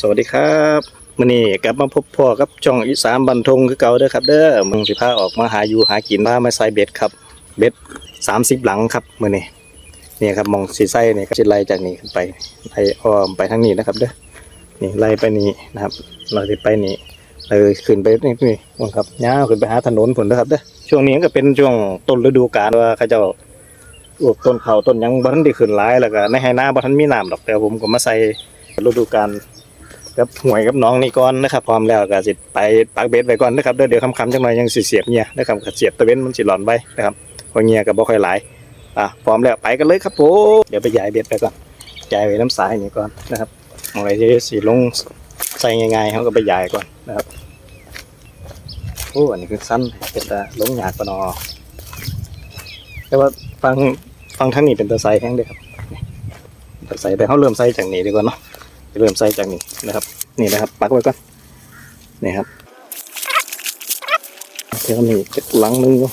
สวัสดีครับมื่อนี้กลับมาพบพ่อกับช่องอีสานบันทงคือเก่าเด้อครับ เด้อมึงสิพาออกมาหาอยู่หากินพามาใส่เบ็ดครับ เบ็ดสามสิบหลังครับมื่อนี้เนี่ยครับมองสีไส้เนี่ยก็จะไล่จากนี้ขึ้นไปไล่อ้อมไปทางนี้นะครับ เด้อนี่ไล่ไปนี่นะครับ เราจะไปนี่เลยขึ้นไปนี่นี่นู่นครับย่าขึ้นไปหาถนนผลนะครับเด้อช่วงนี้ก็เป็นช่วงต้นฤดูกาลว่าเขาเจ้าปลูกต้นเขาต้นยังบ่ทันได้ขึ้นหลายแล้วก็ในไหนาบ่ทันมีน้ำดอกแต่ผมก็มาใส่ฤดูกาล กับหวยกับน้องนี่ก่อนนะครับพร้อมแล้วก็สิไปปักเบ็ดไว้ก่อนนะครับเดี๋ยวเดี๋ยวคำๆจังหน่อยยังสิเสียบเงียนะครับเสียบตะเว้นมันสิหลอนไว้นะครับพอเงียก็บ่ค่อยหลายอะพร้อมแล้วไปกันเลยครับผมเดี๋ยวไปย้ายเบ็ดไปก่อนย้ายไว้น้ำสายนี่ก่อนนะครับมองอะไรที่สิลงใส่ง่ายๆเขาก็ไปย้ายก่อนนะครับโอ้อันนี้คือสั้นเป็นตาลงหยาดปนอแต่ว่าฟังฟังทั้งนี้เป็นตาไซแห้งเด้ครับตาไซแต่เขาเริ่มใส่จากนี้ดีกว่าเนาะ เริ่มใส่จากนี้นะครับ นี่นะครับ ปักไว้ก่อนนี่ครับเดี๋ยวนี่จะหลังนึงเนาะ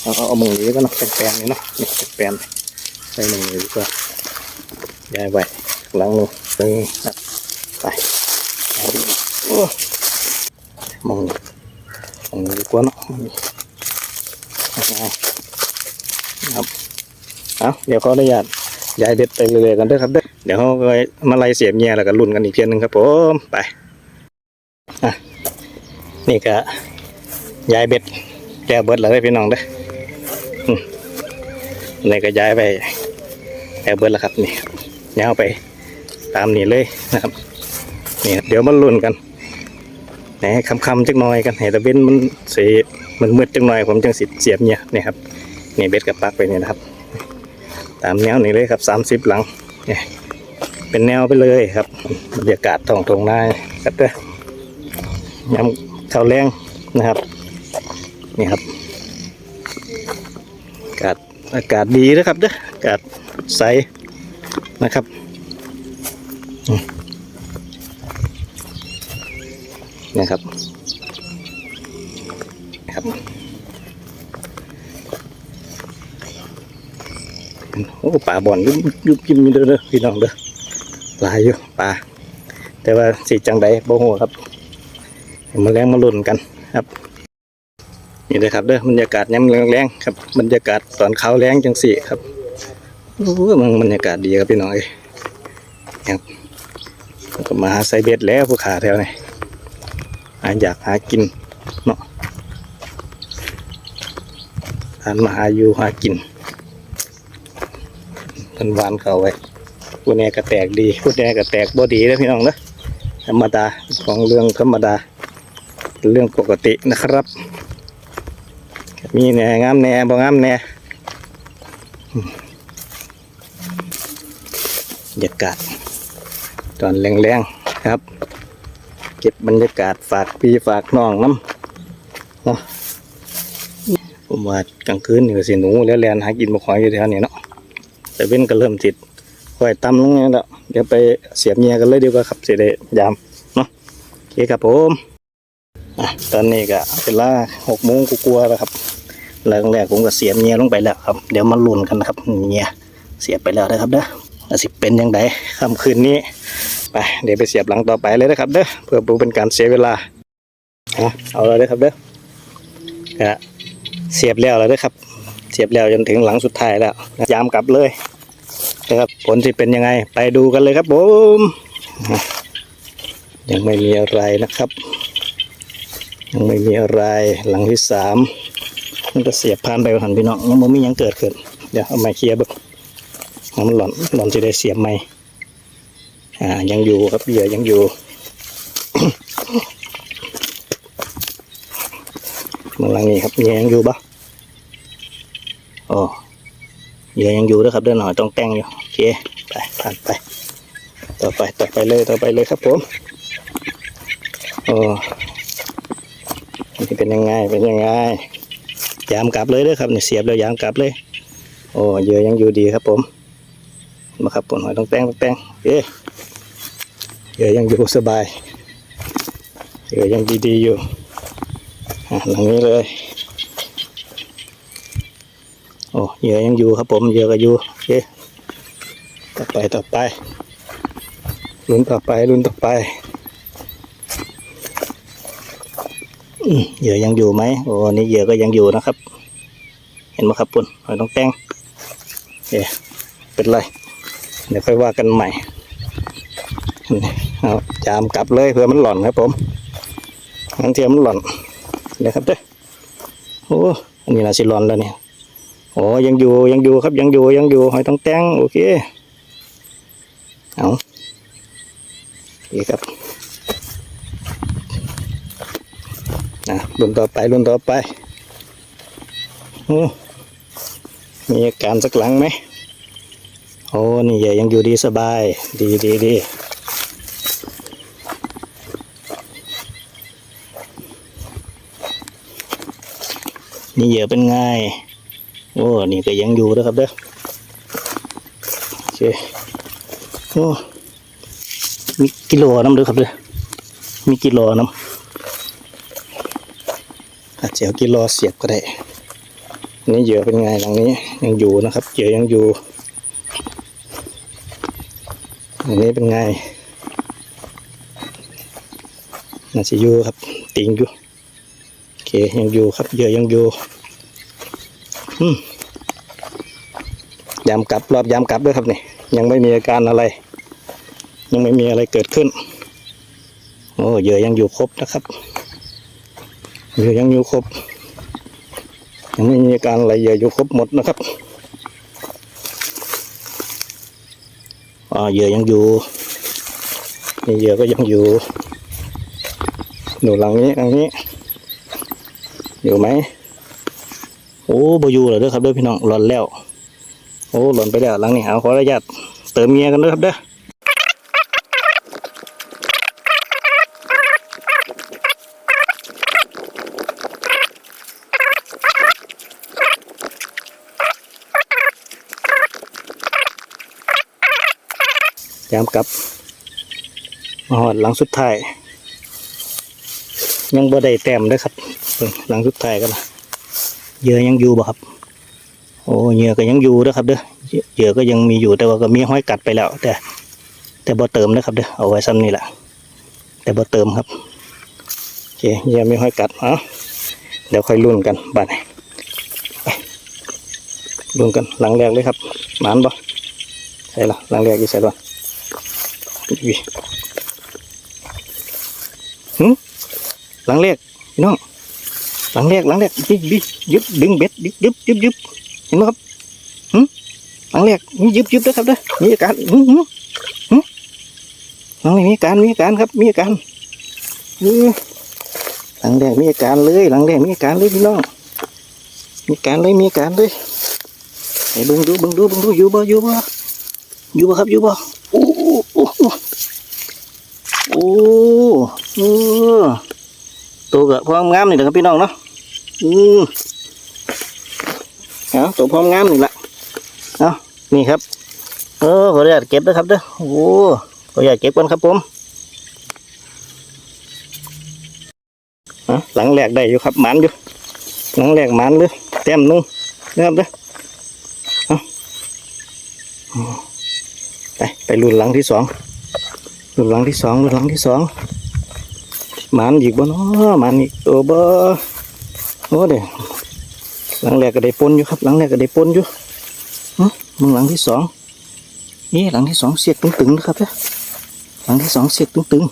เอาเอามือนี้ก็เนาะแปลนๆนี่เนาะนี่แปลนใส่มือนี้กว่าย้ายไว้หลังนึงนึงครับไปเอาดิโอ้มองมองนี้ดีกว่าเนาะครับเอาเดี๋ยวขออนุญาตย้ายเบ็ดไปเรื่อยๆกันด้อครับเด้อ เดี๋ยวเขาก็มาไล่เสียบเงียแล้วก็ลุ้นกันอีกเพียงหนึ่งครับผมไปอะนี่ก็ย้ายเบ็ดแก้เบิดแล้วเด้พี่น้องเด้อนี่ก็ย้ายไปแก้เบิดแล้วครับนี่ย้ายไปตามนี้เลยนะครับนี่เดี๋ยวมาลุ้นกันไหนคำคำๆจักหน่อยกันให้ตะเว้นมันสีมันมืดจักหน่อยผมจังสิเสียบเงียนี่ครับนี่เบ็ดกับปักไปนี่นะครับ ตามแนวนี้เลยครับสามสิบหลังเนี่ย เป็นแนวไปเลยครับบรรยากาศท้องทงนาครับเด้อยำข้าวแรงนะครับ นี่ครับ อากาศอากาศดีนะครับเด้ออากาศใสนะครับอืมนะครับครับโอ้ปลาบ่อนยุบยุบยิ้มเด้อเด้อพี่น้องเด้อ หลายอยู่ปลาแต่ว่าสีจังใดโบโหครับมาแรงมาลุ้นกันครับนี่เลยครับเด้อบรรยากาศย้ำแรงๆครับบรรยากาศตอนเขาแรงจังสี่ครับโอ้มันบรรยากาศดีครับพี่น้องเอ้ยครับก็มาหาไซเบ็ดแล้วผู้ขาแถวนี้หาอยากหากินเนาะทานมาหาอยู่หากินเพิ่นวานเขาไว้ ผู้แน่ก็แตกดีผู้แน่ก็แตกบ่ดีแล้วพี่น้องนะธรรมดาของเรื่องธรรมดา เรื่องปกตินะครับ มีแหน่งามแหน่บ่งามแหน่บรรยากาศตอนแรงๆครับ เก็บบรรยากาศฝากพี่ฝากน้องน้ำเนาะผมว่ากลางคืนนี่ก็สิหนูแล้วแลนหากินบ่ขอยอยู่แถวนี้เนาะแต่เว้นก็เริ่มติด ค่อยตำลงนี้แล้วเดี๋ยวไปเสียบเงียกันเลยดีกว่าครับเสียดยามเนาะโอเคครับผมอตอนนี้ก็เวลาหกโมงกูกลัวแล้วครับแรกแรกผมก็เสียบเงียลงไปแล้วครับ เดี๋ยวมาลุ้นกันนะครับเงียเสียบไปแล้วนะครับเด้อสิเป็นยังไงค่ำคืนนี้ไปเดี๋ยวไปเสียบหลังต่อไปเลยนะครับเด้อเพื่อเป็นการเสียเวลาเอาเลยเด้อครับเด้อก็เสียบแล้วแล้วด้อครับ เสียบแล้วจนถึงหลังสุดท้ายแล้วยามกลับเลย นะครับ ผลที่เป็นยังไง ไปดูกันเลยครับผมยังไม่มีอะไรนะครับ ยังไม่มีอะไรหลังที่สามมันก็เสียบผ่านไปหันพี่น้องยังไม่มียังเกิดขึ้นเดี๋ยวเอาไม้เคลียร์บึกมันหล่อนหล่อนจะได้เสียบไม้อ่ายังอยู่ครับเหยื่อยังอยู่มันหลังนี้ครับยังอยู่ปะโอ้ เหยื่อยังอยู่ด้วยครับเดินหน่อยต้องแต่งอยู่โอเคไปผ่านไป ต่อไปต่อไปเลยต่อไปเลยครับผมโอ้นี่เป็นยังไงเป็นยังไงยามกลับเลยเด้อครับเนี่ยเสียบแล้วยามกลับเลย โอ้เหยื่อยังอยู่ดีครับผมมาครับผมหน่อยต้องแต่งต้องแต่งโอเคเหยื่อยังอยู่สบายเหยื่อยังดีๆอยู่อะหลังนี้เลย โอ้เหยื่อยังอยู่ครับผมเหยื่อก็อยู่โอเคต่อไปต่อไปลุ้นต่อไปลุ้นต่อไปเหยื่อยังอยู่ไหมโอ้นี่เหยื่อก็ยังอยู่นะครับ เห็นไหมครับปุ่นหอยต้องแป้งโอเคเป็นไรเดี๋ยวค่อยว่ากันใหม่นี่เอาจามกลับเลยเผื่อมันหล่อนครับผมงั้นเทียมมันหล่อนนะครับเด้อโอ้อันนี้น่าสิหล่อนแล้วเนี่ย โอ้ยังอยู่ยังอยู่ครับยังอยู่ยังอยู่หอยต้องแตงโอเคเอาดีครับนะรุ่นต่อไปรุ่นต่อไปโอ้มีอาการสักหลังไหมโอ้นี่ใหญ่ยังอยู่ดีสบาย ดีดีดีนี่เหยื่อเป็นไง โอ้นี่ก็ยังอยู่นะครับเด้อโอเคโอ้มีกิโลน้ำเด้อครับเด้อมีกิโลน้ำอาจจะเอากิโลเสียบก็ได้นี่เหยื่อเป็นไงหลังนี้ยังอยู่นะครับเหยื่อยังอยู่อันนี้เป็นไงน่าจะอยู่ครับติงอยู่โอเคยังอยู่ครับเหยื่อยังอยู่ ยามกลับรอบยามกลับด้วยครับนี่ยังไม่มีอาการอะไร ยังไม่มีอะไรเกิดขึ้น โอ้เหยื่อยังอยู่ครบนะครับเหยื่อยังอยู่ครบ ยังไม่มีอาการอะไรเหยื่ออยู่ครบหมดนะครับอ่าเหยื่อยังอยู่นี่เหยื่อก็ยังอยู่หนูหลังนี้หลังนี้ อยู่ไหม โอ้บอยู่เหรอเด้อครับเด้อพี่น้องหล่นแล้ว โอ้หล่นไปแล้วหลังนี้เอาขออนุญาตเติมเมียกันเด้อครับเด้อย้ำกลับมาหอดหลังสุดท้าย ยังบ่ได้แต้มเด้ครับหลังสุดท้ายกันนะ เหยื่อยังอยู่บ่ครับ โอ้เหยื่อก็ยังอยู่เด้อครับเด้อเหยื่อก็ยังมีอยู่แต่ว่าก็มีห้อยกัดไปแล้ว แต่ แต่บ่เติมนะครับเด้อเอาไว้ซ้ำนี่แหละแต่บ่เติมครับโอเคเหยื่อมีห้อยกัดเอะเดี๋ยวค่อยลุ้นกันบัดนี้ไปลุ้นกันหลังแรกเลยครับหมานบ่ใช่ละหลังแรกอยู่ใส่บ่วิหึหลังแรกพี่น้อง หลังแรกหลังแรกบิบิยึบดึงเบ็ดยึบยึบยึบยึบเห็นไหมครับหึหลังแรกมียึบยึบนะครับเด้อมีอาการหึหึหึหลังแรกมีอาการมีอาการครับ มีอาการเออหลังแรกมีอาการเลย หลังแรกมีอาการเลยพี่น้องมีอาการเลยมีอาการเลยไอ้บิ่งดูเบิ่งดูบิ่งดูอยู่บ่อยู่บ่อยู่บ่ครับอยู่บ่โอ้โอ้โอ้โอ้โอ้เออตัวก็พร้อมงามนี่แหละครับพี่น้องเนาะ อืมเอาตัวพร้อมงามนี่ละเอานี่ครับ เออขออนุญาตเก็บนะครับเด้อโอ้ขออนุญาตเก็บก่อนครับผมเอาหลังแหลกได้อยู่ครับหมันอยู่หลังแหลกหมันเลยเต็มหนึงนะครับเด้อเอาไปไปรุ่นหลังที่สองรุ่นหลังที่สองรุ่นหลังที่สองหมันอีกบ่เนาะหมันอีกตัวบ่ โอ้เด้หลังแรกก็ได้ปนอยู่ครับ หลังแรกก็ได้ปนอยู่หึมึงหลังที่สองนี่หลังที่สองเสียกตึงๆนะครับเด้อหลังที่สองเสียกตึง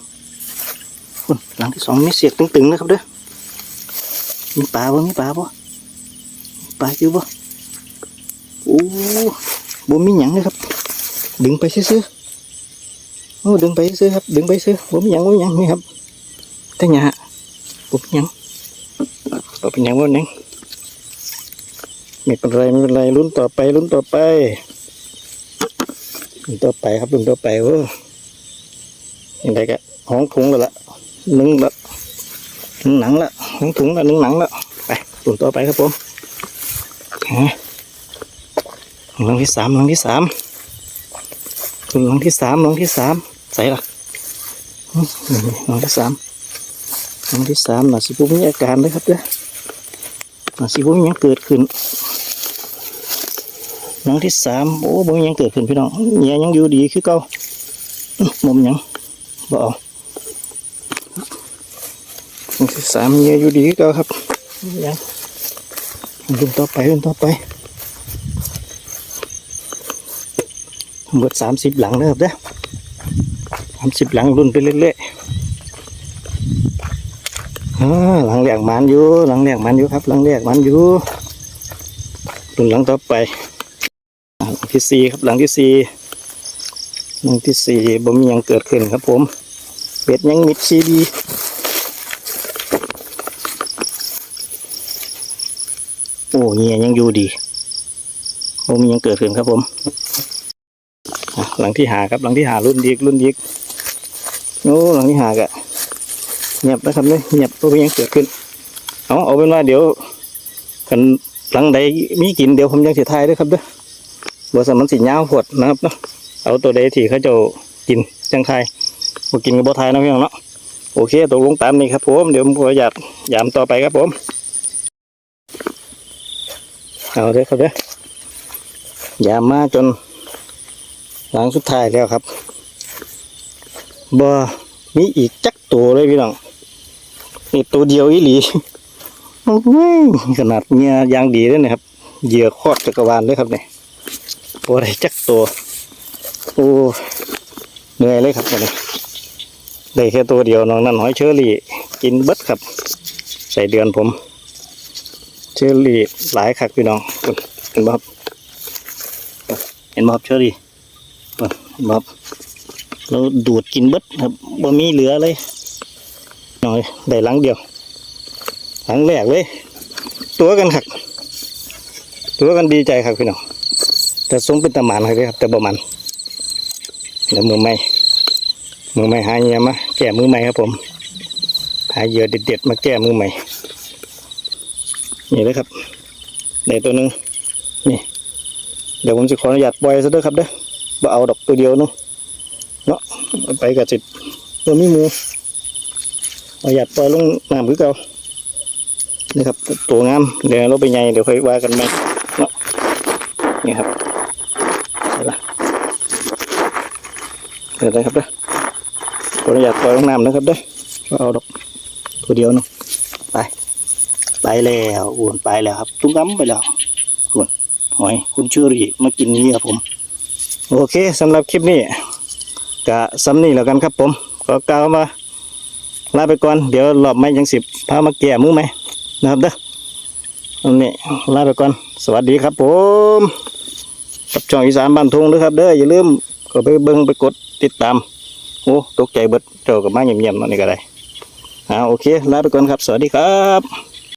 ๆคุณหลังที่สองมีเสียกตึงๆนะครับเด้อมีปลาบ่มีปลาบ่ปลาอยู่บ่โอ้บ่มีหยังเลยครับ ดึงไปซื้อๆโอ้ดึงไปซื้อครับ ดึงไปซื้อบ่มีหยังบ่มีหยังนี่ครับแต่หยาบ่มีหยัง บ่เป็นยังบ่เป็นหยังไม่เป็นไรไม่เป็นไรลุ้นต่อไปลุ้นต่อไปลุ้นต่อไปครับลุ้นต่อไปโอ้ยังไงก็ห้องถุงแล้วละนึ่งละหนึ่งหนังละหนึ่งถุงละนึ่งหนังละไปลุ้นต่อไปครับผมฮะหลังที่สามหลังที่สามหลังที่สามหลังที่สามใส่ละอืมนี่หลังที่สามหลังที่สามน่ะสิบุมีอาการเลยครับเด้อน่ะ สิบุมียังเกิดขึ้นหลังที่สามโอ้บุมียังเกิดขึ้นพี่น้องเนี่ยยังอยู่ดีคือเก่ามุมยังบ่เอายังสิสามเมียอยู่ดีก็ครับยังรุ่นต่อไปรุ่นต่อไปหมดสามสิบหลังนะครับเด้อสามสิบหลังรุ่นไปเรื่อยๆ หลังแรกมันอยู่หลังแรกมันอยู่ครับหลังแรกมันอยู่รุ่นหลังต่อไปหลังที่สี่ครับหลังที่สี่หลังที่สี่บ่มียังเกิดขึ้นครับ ผมเป็ดยังมิดซีดีโอ้เงียยังอยู่ดีโอ้มียังเกิดขึ้นครับผมหลังที่หาครับหลังที่หารุ่นดีกรุ่นดีกโอ้หลังที่หากะ เงียบนะครับเนี่ยเงียบเพราะมียังเกิดขึ้น เอาเอาเป็นว่าเดี๋ยวกันหลังใดมีกินเดี๋ยวผมยังเสียทายด้วยครับเด้อบัวสมันสียาวพดนะครับเนาะเอาตัวใดที่เขาจะกินจังทายบ่กินกับบัวทยนะพี่น้องเนาะโอเคตกลงตามนี้ครับผมเดี๋ยวผมขออยากยามต่อไปครับผมเอาเด้อครับเด้อยามมาจนหลังสุดท้ายแล้วครับบ่มีอีกจักตัวเลยพี่น้อง นี่ตัวเดียวอีหลีโอ้ยขนาดเงี้ยยางดีเลยนะครับ เหยื่อคอบจักรวาลเลยครับเนี่ยตัวอะไรจักตัว โอ้เหนื่อยเลยครับวันนี้ได้แค่ตัวเดียวน้องนั่นหอยเชอรี่ กินเบิดครับ ใส่เดือนผม เชอรี่หลายคักพี่น้องเห็นบ่ครับเห็นบ่ครับเชอรี่เห็นบ่ครับเราดูดกินเบิดครับบ่มีเหลือเลย น้อยได้หลังเดียว หลังแรกเลย ตัวกันคักตัวกันดีใจครับพี่น้องแต่สมเป็นตะหมานครับ แต่บ่มันเดี๋ยวมือใหม่มือใหม่หาเหยื่อมาแก้มือใหม่ครับผม หาเหยื่อเด็ดๆมาแก้มือใหม่นี่เลยครับในตัวหนึ่งนี่ เดี๋ยวผมจะขออนุญาตปล่อยซะด้วยครับเด้อบ่เอาดอกตัวเดียวเนาะเนาะเอไปกับจิตตัวมีหมู เอาหยาดปล่อยลงน้ำคือเก่านี่ครับตัวงามเดี๋ยวเราไปใหญ่เดี๋ยวค่อยว่ากันไหมเนาะนี่ครับเห็นปะเดี๋ยวได้ครับเด้อขออนุญาตปล่อยลงน้ำนะครับเด้อเอาดอกตัวเดียวเนาะไปไปแล้วอ้วนไปแล้วครับ ตุ้งน้ำไปแล้วอ้วนหอยคุณเชอรีมากินนี้ครับผม โอเคสำหรับคลิปนี้กะซ้ำนี่แล้วกันครับผมก็กล่าวมา ลาไปก่อน เดี๋ยวรอบไม่ยังสิบพามาแก่มือไหมนะครับเด้ออันนี้ลาไปก่อน สวัสดีครับผมกับช่องอีสานบ้านทุ่งด้วยครับเด้ออย่าลืมก็ไปเบิ้งไปกดติดตามโอ้ตกใจเบิดเจ้ากับมาเงียบๆนั่นนี่ก็ได้อ่าโอเคลาไปก่อนครับ สวัสดีครับ